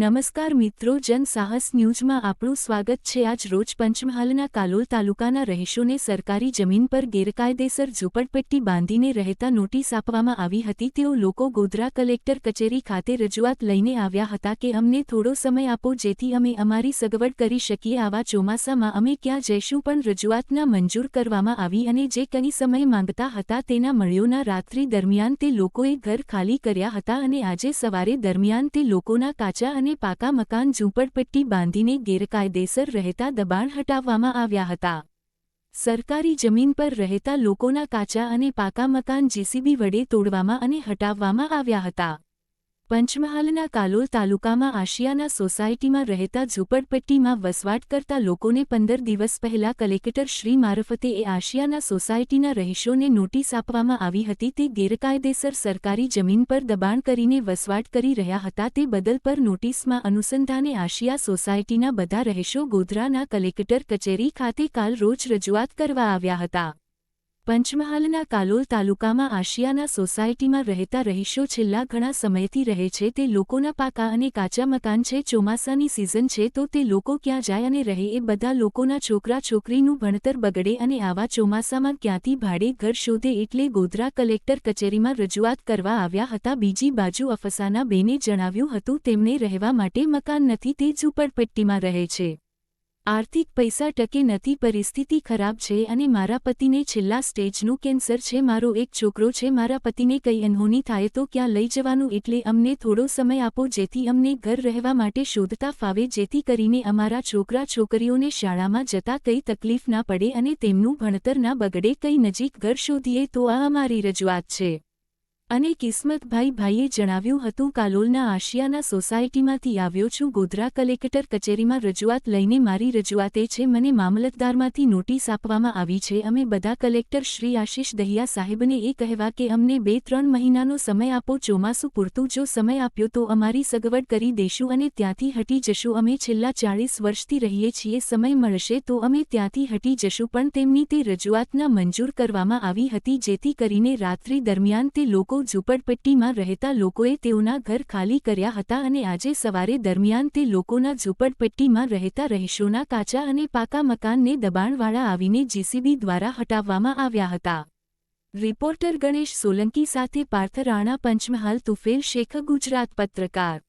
નમસ્કાર મિત્રો, જન સાહસ ન્યૂઝમાં આપણું સ્વાગત છે. આજ રોજ પંચમહાલના કાલોલ તાલુકાના રહીશોને સરકારી જમીન પર ગેરકાયદેસર ઝૂંપડપટ્ટી બાંધીને રહેતા નોટિસ આપવામાં આવી હતી. તેઓ લોકો ગોધરા કલેક્ટર કચેરી ખાતે રજૂઆત લઈને આવ્યા હતા કે, અમને થોડો સમય આપો, જેથી અમે અમારી સગવડ કરી શકીએ. આવા ચોમાસામાં અમે ક્યાં જઈશું? પણ રજૂઆતના મંજૂર કરવામાં આવી અને જે કંઈ સમય માંગતા હતા તેના મળ્યોના રાત્રિ દરમિયાન તે લોકોએ ઘર ખાલી કર્યા હતા અને આજે સવારે દરમિયાન તે લોકોના કાચા અને પાકા મકાન ઝૂંપડપટ્ટી બાંધીને ગેરકાયદેસર રહેતા દબાણ હટાવવામાં આવ્યા હતા. સરકારી જમીન પર રહેતા લોકોના કાચા અને પાકા મકાન જેસીબી વડે તોડવામાં અને હટાવવામાં આવ્યા હતા. પંચમહાલના કાલોલ તાલુકામાં આશિયાના સોસાયટીમાં રહેતા ઝૂંપડપટ્ટીમાં વસવાટ કરતા લોકોને પંદર દિવસ પહેલા કલેક્ટર શ્રી મારફતે એ આશિયાના સોસાયટીના રહીશોને નોટિસ આપવામાં આવી હતી તે ગેરકાયદેસર સરકારી જમીન પર દબાણ કરીને વસવાટ કરી રહ્યા હતા તે બદલ પર નોટિસમાં અનુસંધાને આશિયા સોસાયટીના બધા રહીશો ગોધરાના કલેક્ટર કચેરી ખાતે કાલ રોજ રજૂઆત કરવા આવ્યા હતા. પંચમહાલના કાલોલ તાલુકામાં આશિયાના સોસાયટીમાં રહેતા રહીશો છેલ્લા ઘણા સમયથી રહે છે, તે લોકોના પાકા અને કાચા મકાન છે, ચોમાસાની સિઝન છે, તો તે લોકો ક્યાં જાય અને રહે એ બધા લોકોના છોકરા છોકરીનું ભણતર બગડે અને આવા ચોમાસામાં ક્યાંથી ભાડે ઘર શોધે એટલે ગોધરા કલેક્ટર કચેરીમાં રજૂઆત કરવા આવ્યા હતા. બીજી બાજુ અફસાના બેને જણાવ્યું હતું, તેમને રહેવા માટે મકાન નથી, તે ઝૂંપડપટ્ટીમાં રહે છે. આર્થિક પૈસા ટકે નથી, પરિસ્થિતિ ખરાબ છે અને મારા પતિને છેલ્લા સ્ટેજનું કેન્સર છે. મારો એક છોકરો છે, મારા પતિને કંઈ અનહોની થાય તો ક્યાં લઈ જવાનું? એટલે અમને થોડો સમય આપો, જેથી અમને ઘર રહેવા માટે શોધતા ફાવે, જેથી કરીને અમારા છોકરા છોકરીઓને શાળામાં જતા કંઈ તકલીફ ના પડે અને તેમનું ભણતર ના બગડે. કંઈ નજીક ઘર શોધીએ તો આ અમારી રજૂઆત છે. અને કિસ્મતભાઈ ભાઈએ જણાવ્યું હતું, કાલોલના આશિયાના સોસાયટીમાંથી આવ્યો છું. ગોધરા કલેક્ટર કચેરીમાં રજૂઆત લઈને મારી રજૂઆત છે, મને મામલતદારમાંથી નોટિસ આપવામાં આવી છે. અમે બધા કલેક્ટર શ્રી આશિષ દહિયા સાહેબને એ કહેવા કે અમને બે ત્રણ મહિનાનો સમય આપો, ચોમાસું પૂરતું. જો સમય આપ્યો તો અમારી સગવડ કરી દેશું અને ત્યાંથી હટી જશું. અમે છેલ્લા ચાળીસ વર્ષથી રહીએ છીએ, સમય મળશે તો અમે ત્યાંથી હટી જશું. પણ તેમની તે રજૂઆતના મંજૂર કરવામાં આવી હતી, જેથી કરીને રાત્રિ દરમિયાન તે લોકો ઝૂંપડપટ્ટીમાં રહેતા લોકોએ તેઓના ઘર ખાલી કર્યા હતા અને આજે સવારે દરમિયાન તે લોકોના ઝૂંપડપટ્ટીમાં રહેતા રહીશોના કાચા અને પાકા મકાનને દબાણવાળા આવીને જીસીબી દ્વારા હટાવવામાં આવ્યા હતા. રિપોર્ટર ગણેશ સોલંકી સાથે પાર્થ રાણા પંચમહાલ તુફેલ શેખ ગુજરાત પત્રકાર.